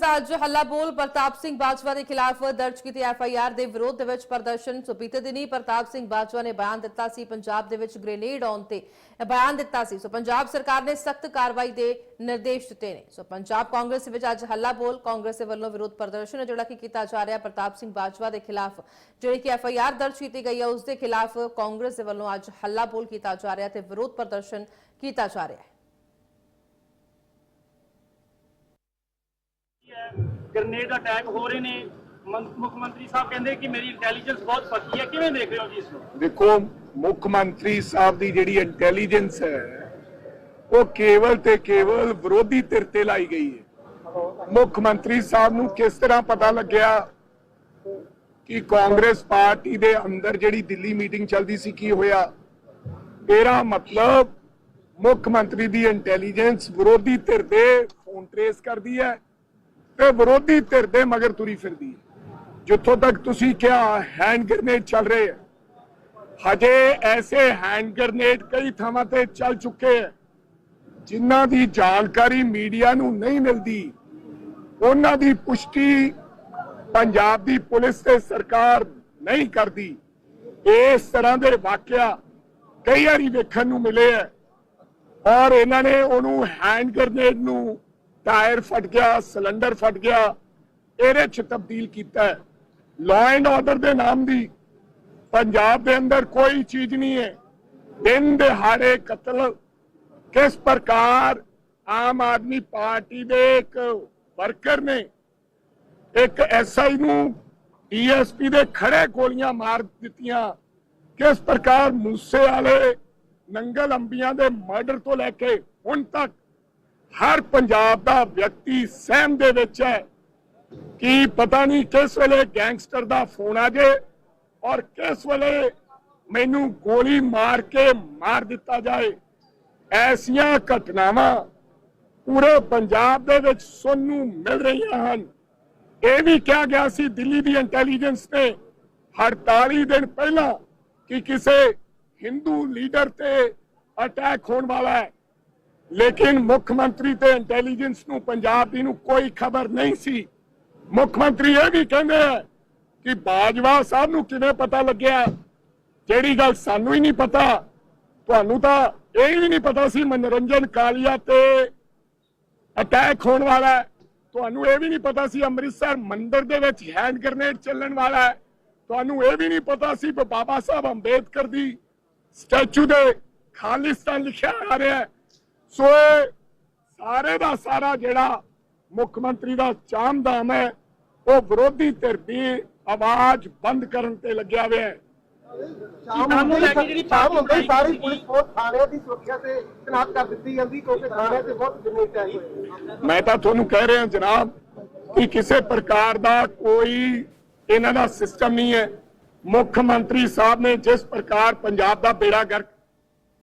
ਦਾ ਅੱਜ ਹੱਲਾ ਪ੍ਰਤਾਪ ਸਿੰਘ ਬਾਜਵਾ ਦੇ ਖਿਲਾਫ ਦਰਜ ਕੀਤੀ ਐਫ ਆਈ ਆਰ ਦੇ ਵਿਰੋਧ ਦੇ ਵਿੱਚ ਪ੍ਰਦਰਸ਼ਨ ਸੋ ਬੀਤੇ ਦਿਨੀ ਪ੍ਰਤਾਪ ਸਿੰਘ ਬਾਜਵਾ ਨੇ ਬਿਆਨ ਦਿੱਤਾ ਸੀ, ਪੰਜਾਬ ਦੇ ਵਿੱਚ ਗ੍ਰੇਨੇਡ ਆਉਣ ਤੇ ਬਿਆਨ ਦਿੱਤਾ ਸੀ। ਸੋ ਪੰਜਾਬ ਸਰਕਾਰ ਨੇ ਸਖਤ ਕਾਰਵਾਈ ਦੇ ਨਿਰਦੇਸ਼ ਦਿੱਤੇ ਨੇ। ਸੋ ਪੰਜਾਬ ਕਾਂਗਰਸ ਵਿੱਚ ਅੱਜ ਹੱਲਾ ਬੋਲ ਕਾਂਗਰਸ ਦੇ ਵੱਲੋਂ ਵਿਰੋਧ ਪ੍ਰਦਰਸ਼ਨ ਜਿਹੜਾ ਕਿ ਕੀਤਾ ਜਾ ਰਿਹਾ ਪ੍ਰਤਾਪ ਸਿੰਘ ਬਾਜਵਾ ਦੇ ਖਿਲਾਫ। ਜਿਹੜੀ ਕਿ ਐਫ ਆਈ ਆਰ ਦਰਜ ਕੀਤੀ ਗਈ ਹੈ, ਉਸ ਦੇ ਖਿਲਾਫ ਕਾਂਗਰਸ ਦੇ ਵੱਲੋਂ ਅੱਜ ਹੱਲਾ ਬੋਲ ਕੀਤਾ ਜਾ ਰਿਹਾ ਤੇ ਵਿਰੋਧ ਪ੍ਰਦਰਸ਼ਨ ਕੀਤਾ ਜਾ ਰਿਹਾ ਹੈ। ਗ੍ਰਨੇਡ ਅਟੈਕ ਹੋ ਰਹੇ ਨੇ। ਮੁੱਖ ਮੰਤਰੀ ਸਾਹਿਬ ਕਹਿੰਦੇ ਕਿ ਮੇਰੀ ਇੰਟੈਲੀਜੈਂਸ ਬਹੁਤ ਪੱਕੀ ਹੈ। ਕਿਵੇਂ ਦੇਖ ਰਹੇ ਹੋ ਜੀ ਇਸ ਨੂੰ? ਦੇਖੋ, ਮੁੱਖ ਮੰਤਰੀ ਸਾਹਿਬ ਦੀ ਜਿਹੜੀ ਇੰਟੈਲੀਜੈਂਸ ਹੈ, ਉਹ ਕੇਵਲ ਤੇ ਕੇਵਲ ਵਿਰੋਧੀ ਧਿਰ ਤੇ ਲਾਈ ਗਈ ਹੈ। ਮੁੱਖ ਮੰਤਰੀ ਸਾਹਿਬ ਨੂੰ ਕਿਸ ਤਰ੍ਹਾਂ ਪਤਾ ਲੱਗਿਆ ਕਿ ਕਾਂਗਰਸ ਪਾਰਟੀ ਦੇ ਅੰਦਰ ਜਿਹੜੀ ਦਿੱਲੀ ਮੀਟਿੰਗ ਚੱਲਦੀ ਸੀ, ਕੀ ਹੋਇਆ? ਇਹਦਾ ਮਤਲਬ ਮੁੱਖ ਮੰਤਰੀ ਦੀ ਇੰਟੈਲੀਜੈਂਸ ਵਿਰੋਧੀ ਧਿਰ ਦੇ ਫੋਨ ਟ੍ਰੇਸ ਕਰਦੀ ਹੈ। ਤੇ ਵਿਰੋਧੀ ਧਿਰ ਦੇ ਮਗਰ ਤੁਰੀ ਫਿਰਦੀ ਹੈ। ਜਿੱਥੋਂ ਤੱਕ ਤੁਸੀਂ ਕਿਹਾ ਹੈਂਡ ਗ੍ਰਨੇਡ ਚੱਲ ਰਹੇ ਹੈ। ਹਜੇ ਐਸੇ ਹੈਂਡ ਗ੍ਰਨੇਡ ਕਈ ਥਾਵਾਂ ਤੇ ਚੱਲ ਚੁੱਕੇ ਹੈ, ਜਿਨ੍ਹਾਂ ਦੀ ਜਾਣਕਾਰੀ ਮੀਡੀਆ ਨੂੰ ਨਹੀਂ ਮਿਲਦੀ। ਉਹਨਾਂ ਦੀ ਪੁਸ਼ਟੀ ਪੰਜਾਬ ਦੀ ਪੁਲਿਸ ਤੇ ਸਰਕਾਰ ਨਹੀਂ ਕਰਦੀ। ਇਸ ਤਰ੍ਹਾਂ ਦੇ ਵਾਕਿਆ ਕਈ ਵਾਰੀ ਵੇਖਣ ਨੂੰ ਮਿਲੇ ਹੈ। ਔਰ ਇਹਨਾਂ ਨੇ ਉਹਨੂੰ ਹੈਂਡ ਗ੍ਰਨੇਡ ਨੂੰ ਟਾਇਰ ਫਟ ਗਿਆ, ਸਿਲੰਡਰ ਫਟ ਗਿਆ, ਇਹਦੇ ਚ ਤਬਦੀਲ ਕੀਤਾ ਹੈ। ਲਾਅ ਐਂਡ ਆਰਡਰ ਦੇ ਨਾਮ ਦੀ ਪੰਜਾਬ ਦੇ ਅੰਦਰ ਕੋਈ ਚੀਜ਼ ਨਹੀਂ ਹੈ। ਦਿਨ ਦਿਹਾੜੇ ਕਤਲ, ਕਿਸ ਪ੍ਰਕਾਰ ਆਮ ਆਦਮੀ ਪਾਰਟੀ ਦੇ ਇੱਕ ਵਰਕਰ ਨੇ ਇੱਕ ਐਸਆਈ ਨੂੰ ਡੀਐਸਪੀ ਦੇ ਖੜੇ ਗੋਲੀਆਂ ਮਾਰ ਦਿੱਤੀਆਂ। ਕਿਸ ਪ੍ਰਕਾਰ ਮੂਸੇ ਵਾਲੇ ਨੰਗਲ ਅੰਬੀਆਂ ਦੇ ਮਰਡਰ ਤੋਂ ਲੈ ਕੇ ਹੁਣ ਤੱਕ ਹਰ ਪੰਜਾਬ ਦਾ ਵਿਅਕਤੀ ਸਹਿਮ ਦੇ ਵਿੱਚ ਹੈ ਕਿ ਪਤਾ ਨਹੀਂ ਕਿਸ ਵੇਲੇ ਗੈਂਗਸਟਰ ਦਾ ਫੋਨ ਆ ਜੇ ਔਰ ਕਿਸ ਵੇਲੇ ਮੈਨੂੰ ਗੋਲੀ ਮਾਰ ਕੇ ਮਾਰ ਦਿੱਤਾ ਜਾਏ। ਐਸੀਆਂ ਘਟਨਾਵਾਂ ਪੂਰੇ ਪੰਜਾਬ ਦੇ ਵਿੱਚ ਸੁਣਨ ਨੂੰ ਮਿਲ ਰਹੀਆਂ ਹਨ। ਇਹ ਵੀ ਕਿਹਾ ਗਿਆ ਸੀ ਦਿੱਲੀ ਦੀ ਇੰਟੈਲੀਜੈਂਸ ਨੇ 48 ਦਿਨ ਪਹਿਲਾਂ ਕਿ ਕਿਸੇ ਹਿੰਦੂ ਲੀਡਰ ਤੇ ਅਟੈਕ ਹੋਣ ਵਾਲਾ ਹੈ। ਲੇਕਿਨ ਮੁੱਖ ਮੰਤਰੀ ਤੇ ਇੰਟੈਲੀਜੈਂਸ ਨੂੰ, ਪੰਜਾਬ ਦੀ ਨੂੰ ਕੋਈ ਖਬਰ ਨਹੀਂ ਸੀ। ਮੁੱਖ ਮੰਤਰੀ ਇਹ ਵੀ ਕਹਿੰਦੇ ਆ ਕਿ ਬਾਜਵਾ ਸਾਹਿਬ ਨੂੰ ਕਿਵੇਂ ਪਤਾ ਲੱਗਿਆ? ਜਿਹੜੀ ਗੱਲ ਸਾਨੂੰ ਹੀ ਨਹੀਂ ਪਤਾ। ਤੁਹਾਨੂੰ ਤਾਂ ਇਹ ਵੀ ਨਹੀਂ ਪਤਾ ਸੀ ਮਨੋਰੰਜਨ ਕਾਲੀਆ ਤੇ ਅਟੈਕ ਹੋਣ ਵਾਲਾ ਤੁਹਾਨੂੰ ਇਹ ਵੀ ਨਹੀਂ ਪਤਾ ਸੀ ਅੰਮ੍ਰਿਤਸਰ ਮੰਦਿਰ ਦੇ ਵਿੱਚ ਹੈਂਡ ਗ੍ਰਨੇਡ ਚੱਲਣ ਵਾਲਾ ਹੈ। ਤੁਹਾਨੂੰ ਇਹ ਵੀ ਨਹੀਂ ਪਤਾ ਸੀ ਬਾਬਾ ਸਾਹਿਬ ਅੰਬੇਦਕਰ ਦੀ ਸਟੈਚੂ ਦੇ ਖਾਲਿਸਤਾਨ ਲਿਖਿਆ ਆ ਰਿਹਾ ਹੈ। ਸੋ ਇਹ ਸਾਰੇ ਦਾ ਸਾਰਾ ਜਿਹੜਾ ਮੁੱਖ ਮੰਤਰੀ ਦਾ ਚਾਮਦਾਮ ਹੈ ਉਹ ਵਿਰੋਧੀ ਧਿਰ ਦੀ ਆਵਾਜ਼ ਬੰਦ ਕਰਨ ਤੇ ਲੱਗਿਆ ਹੋਇਆ ਹੈ। ਸ਼ਾਮ ਹੁੰਦੇ ਹੀ ਸ਼ਾਮ ਹੁੰਦੇ ਹੀ ਸਾਰੀ ਪੁਲਿਸ ਫੋਰਸ ਥਾਣਿਆਂ ਦੀ ਸੁਰੱਖਿਆ ਤੇ ਤੈਨਾਤ ਕਰ ਦਿੱਤੀ ਜਾਂਦੀ ਕਿਉਂਕਿ ਥਾਣਿਆਂ ਤੇ ਬਹੁਤ ਗ੍ਰਨੇਡ ਆਏ ਹੋਏ ਮੈਂ ਤਾਂ ਤੁਹਾਨੂੰ ਕਹਿ ਰਿਹਾ ਜਨਾਬ ਕਿ ਕਿਸੇ ਪ੍ਰਕਾਰ ਦਾ ਕੋਈ ਇਹਨਾਂ ਦਾ ਸਿਸਟਮ ਨਹੀਂ ਹੈ। ਮੁੱਖ ਮੰਤਰੀ ਸਾਹਿਬ ਨੇ ਜਿਸ ਪ੍ਰਕਾਰ ਪੰਜਾਬ ਦਾ ਬੇੜਾ ਗਰਕ